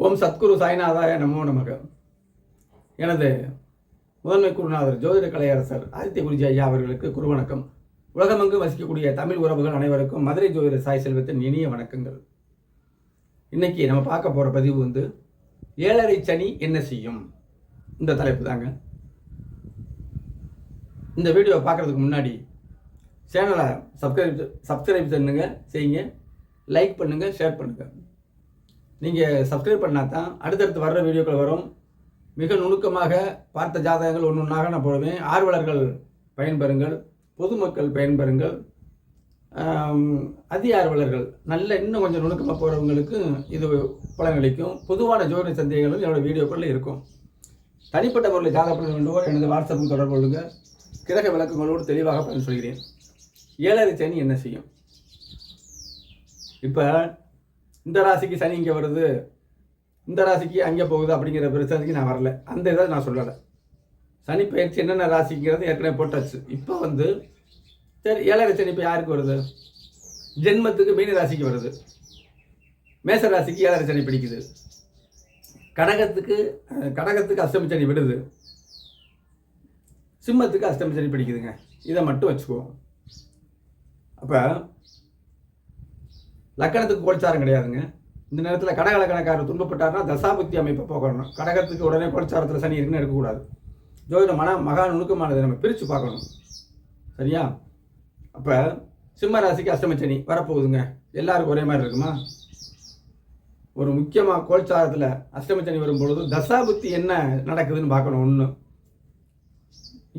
ஓம் சத்குரு சாய்நாதாய நமோ நமக. எனது முதன்மை குருநாதர் ஜோதிட கலையரசர் ஆதித்ய குருஜி ஐயா அவர்களுக்கு குருவணக்கம். உலகமெங்கு வசிக்கக்கூடிய தமிழ் உறவுகள் அனைவருக்கும் மதுரை ஜோதிட சாய் செல்வத்தின் இனிய வணக்கங்கள். இன்னைக்கு நம்ம பார்க்க போகிற பதிவு வந்து ஏழரை சனி என்ன செய்யும்? இந்த தலைப்பு தாங்க. இந்த வீடியோ பார்க்குறதுக்கு முன்னாடி சேனலை சப்ஸ்கிரைப் சப்ஸ்கிரைப் பண்ணுங்கள் செய்யுங்க. லைக் பண்ணுங்கள் ஷேர் பண்ணுங்கள் நீங்கள் சப்ஸ்கிரைப் பண்ணால் தான் அடுத்தடுத்து வர்ற வீடியோக்கள் வரும். மிக நுணுக்கமாக பார்த்த ஜாதகங்கள் ஒன்று ஒன்றாக நான் போடுவேன். ஆர்வலர்கள் பயன்பெறுங்கள். பொதுமக்கள் பயன்பெறுங்கள். அதி ஆர்வலர்கள். நல்ல இன்னும் கொஞ்சம் நுணுக்கமாக போகிறவங்களுக்கு இது பலனளிக்கும் பொதுவான ஜோதிட சந்தேகங்களும் என்னோட வீடியோக்களில் இருக்கும். தனிப்பட்ட முறையில் ஜாதகப்பட வேண்டுவோர் எனது வாட்ஸ்அப்பும் தொடர்பு கொள்ளுங்கள் கிரக விளக்கங்களோடு தெளிவாக பயன் சொல்கிறேன். ஏழரை சனி என்ன செய்யும்? இப்போ இந்த ராசிக்கு சனி இங்கே வருது இந்த ராசிக்கு அங்கே போகுது அப்படிங்கிற பிரச்சனைக்கு நான் வரல. அந்த இதை நான் சொல்லலை. சனி பயிற்சி என்னென்ன ராசிங்கிறது ஏற்கனவே போட்டாச்சு. இப்போ வந்து சரி ஏழரை சனி இப்போ யாருக்கு வருது? ஜென்மத்துக்கு மீன ராசிக்கு வருது. மேச ராசிக்கு ஏழரை சனி பிடிக்குது. கடகத்துக்கு கடகத்துக்கு அஷ்டமி சனி விடுது. சிம்மத்துக்கு அஷ்டமி சனி பிடிக்குதுங்க. இதை மட்டும் வச்சுக்குவோம். அப்போ லக்கணத்துக்கு கோல்சாரம் கிடையாதுங்க. இந்த நேரத்தில் கடக லக்கணக்காரர் துன்பப்பட்டார்னா தசாபுக்தி அமைப்பை போகணும். கடகத்துக்கு உடனே கோல்சாரத்தில் சனி இருக்குன்னு எடுக்கக்கூடாது. ஜோதிட மன மகா நுணுக்கமானது நம்ம பிரித்து பார்க்கணும். சரியா? அப்போ சிம்ம ராசிக்கு அஷ்டம சனி வரப்போகுதுங்க. எல்லாருக்கும் ஒரே மாதிரி இருக்குமா? ஒரு முக்கியமாக கோல்சாரத்தில் அஷ்டம சனி வரும்பொழுது தசாபுக்தி என்ன நடக்குதுன்னு பார்க்கணும் ஒன்று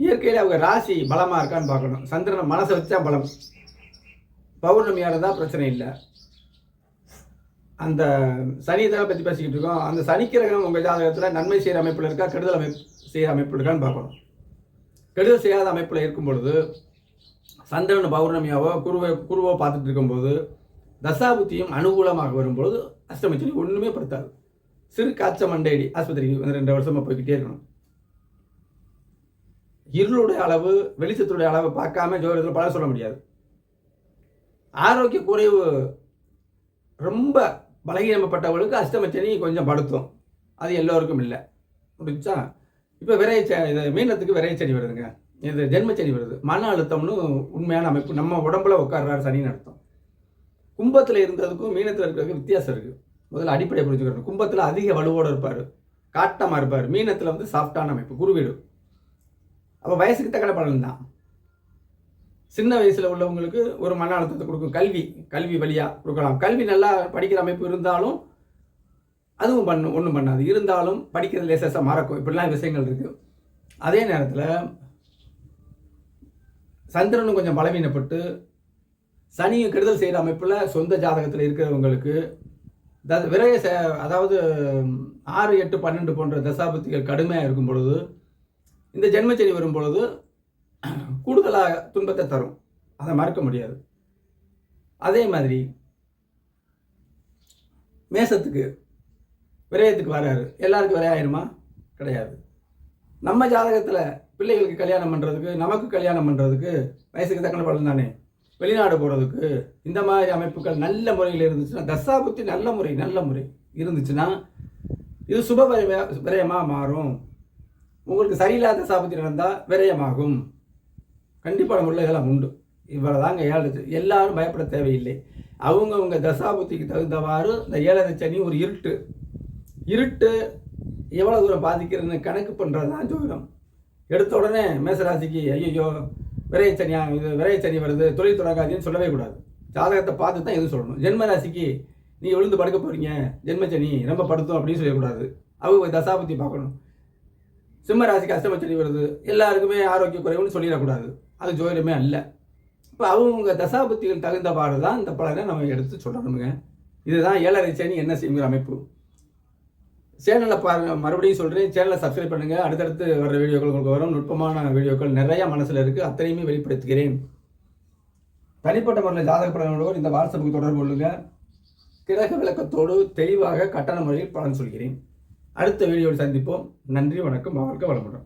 இயற்கையில் அவங்க ராசி பலமாக இருக்கான்னு பார்க்கணும். சந்திரனை மனசை வச்சா பலம். பௌர்ணமியாக இருந்தால் பிரச்சனை இல்லை. அந்த சனி தான் பற்றி பேசிக்கிட்டு இருக்கோம். அந்த சனிக்கிரகம் உங்கள் ஜாதகத்தில் நன்மை செய்கிற அமைப்பில் இருக்கா கெடுதல் அமைப்பு செய்கிற அமைப்பில் இருக்கான்னு பார்க்கணும். கெடுதல் செய்யாத அமைப்பில் இருக்கும் பொழுது சந்திரன் பௌர்ணமியாவோ குருவை குருவோ பார்த்துட்டு இருக்கும்போது தசாபுத்தியும் அனுகூலமாக வரும்பொழுது அஷ்டமச்சனி ஒன்றுமே படுத்தாது சிறு காய்ச்ச மண்டையடி ஆஸ்பத்திரிக்கு வந்து ரெண்டு வருஷமாக போய்கிட்டே இருக்கணும். இருளுடைய அளவு வெளிச்சத்துடைய அளவு பார்க்காம ஜோதிடத்தில் பல சொல்ல முடியாது. ஆரோக்கிய குறைவு ரொம்ப பலகீனப்பட்டவர்களுக்கு அஷ்டமச்சனி கொஞ்சம் படுத்தும். அது எல்லோருக்கும் இல்லை. முடிச்சா இப்போ விரைய இது மீனத்துக்கு விரையச்சனி வருதுங்க. இது ஜென்மச்சனி வருது. மன அழுத்தம்னு உண்மையான அமைப்பு. நம்ம உடம்புல உட்கார்றாரு சனின்னு அர்த்தம். கும்பத்தில் இருந்ததுக்கும் மீனத்தில் இருக்கிறதுக்கும் வித்தியாசம் இருக்குது முதல்ல அடிப்படை புரிஞ்சுக்கிறோம் கும்பத்தில் அதிக வலுவோடு இருப்பார். காட்டமாக இருப்பார். மீனத்தில் வந்து சாஃப்டான அமைப்பு. குருவீடு. அப்போ வயசுக்கு தக்கன பலன் தான். சின்ன வயசில் உள்ளவங்களுக்கு ஒரு மன அழுத்தத்தை கொடுக்கும். கல்வி கல்வி வழியாக கொடுக்கலாம். கல்வி நல்லா படிக்கிற அமைப்பு இருந்தாலும் அதுவும் பண்ணும் ஒன்றும் பண்ணாது. இருந்தாலும் படிக்கிறது லேசஸாக மறக்கும். இப்படிலாம் விஷயங்கள் இருக்குது அதே நேரத்தில் சந்திரனும் கொஞ்சம் பலவீனப்பட்டு சனியும் கெடுதல் செய்கிற அமைப்பில் சொந்த ஜாதகத்தில் இருக்கிறவங்களுக்கு த விரைய அதாவது ஆறு எட்டு பன்னெண்டு போன்ற தசாபத்திகள் கடுமையாக இருக்கும் பொழுது இந்த ஜென்மச்சனி வரும் பொழுது கூடுதலாக துன்பத்தை தரும். அதை மறக்க முடியாது. அதே மாதிரி மேசத்துக்கு விரயத்துக்கு வராரு. எல்லாருக்கும் விரையாயிருமா கிடையாது. நம்ம ஜாதகத்தில் பிள்ளைகளுக்கு கல்யாணம் பண்ணுறதுக்கு நமக்கு கல்யாணம் பண்ணுறதுக்கு வயசுக்கு தக்கன பலன் தானே? வெளிநாடு போகிறதுக்கு இந்த மாதிரி அமைப்புகள் நல்ல முறையில் இருந்துச்சுன்னா தசாபுத்தி நல்ல முறை நல்ல முறை இருந்துச்சுன்னா இது சுப விரயமாக மாறும். உங்களுக்கு சரியில்லாத தசாபுத்தி நடந்தால் விரயமாகும். கண்டிப்பான முறையில் இதெல்லாம் உண்டு. இவ்வளோ தாங்க ஏழரை எல்லாரும் பயப்பட தேவையில்லை. அவங்கவுங்க தசாபுத்திக்கு தகுந்தவாறு இந்த ஏழரை சனி ஒரு இருட்டு. இருட்டு எவ்வளோ தூரம் பாதிக்கிறதுன்னு கணக்கு பண்ணுறது தான் ஜோதிடம். எடுத்த உடனே மேசராசிக்கு ஐயோ விரையச்சனியா இது விரையச்சனி வருது தொழில் தொடங்காதுன்னு சொல்லவே கூடாது. ஜாதகத்தை பார்த்து தான் எதுவும் சொல்லணும். ஜென்ம ராசிக்கு எழுந்து விழுந்து படுக்க போகிறீங்க ஜென்மச்சனி ரொம்ப படுத்தும் அப்படின்னு சொல்லக்கூடாது அவங்க தசாபுத்தி பார்க்கணும். சிம்ம ராசிக்கு அஷ்டமச்சனி வருது. எல்லாருக்குமே ஆரோக்கிய குறைவுன்னு சொல்லிடக்கூடாது. அது ஜோதிடமே அல்ல. இப்போ அவங்க தசாபுத்திகள் தகுந்தவாறு தான் இந்த பலனை நம்ம எடுத்து சொல்லணுங்க இதுதான் ஏழரை சேனி என்ன செய்யுங்கிற அமைப்பு. சேனலை பாருங்க மறுபடியும் சொல்கிறேன் சேனலை சப்ஸ்கிரைப் பண்ணுங்கள் அடுத்தடுத்து வர்ற வீடியோக்கள் உங்களுக்கு வரும். நுட்பமான வீடியோக்கள் நிறையா மனசில் இருக்குது அத்தனையுமே வெளிப்படுத்துகிறேன். தனிப்பட்ட முறையில் ஜாதக பலனோடு இந்த வாட்ஸ்அப்புக்கு தொடர்பு கொள்ளுங்க. கிரக விளக்கத்தோடு தெளிவாக கட்டண முறையில் பலன் சொல்கிறேன். அடுத்த வீடியோவில் சந்திப்போம். நன்றி வணக்கம் வாழ்க்கை வளமுடன்.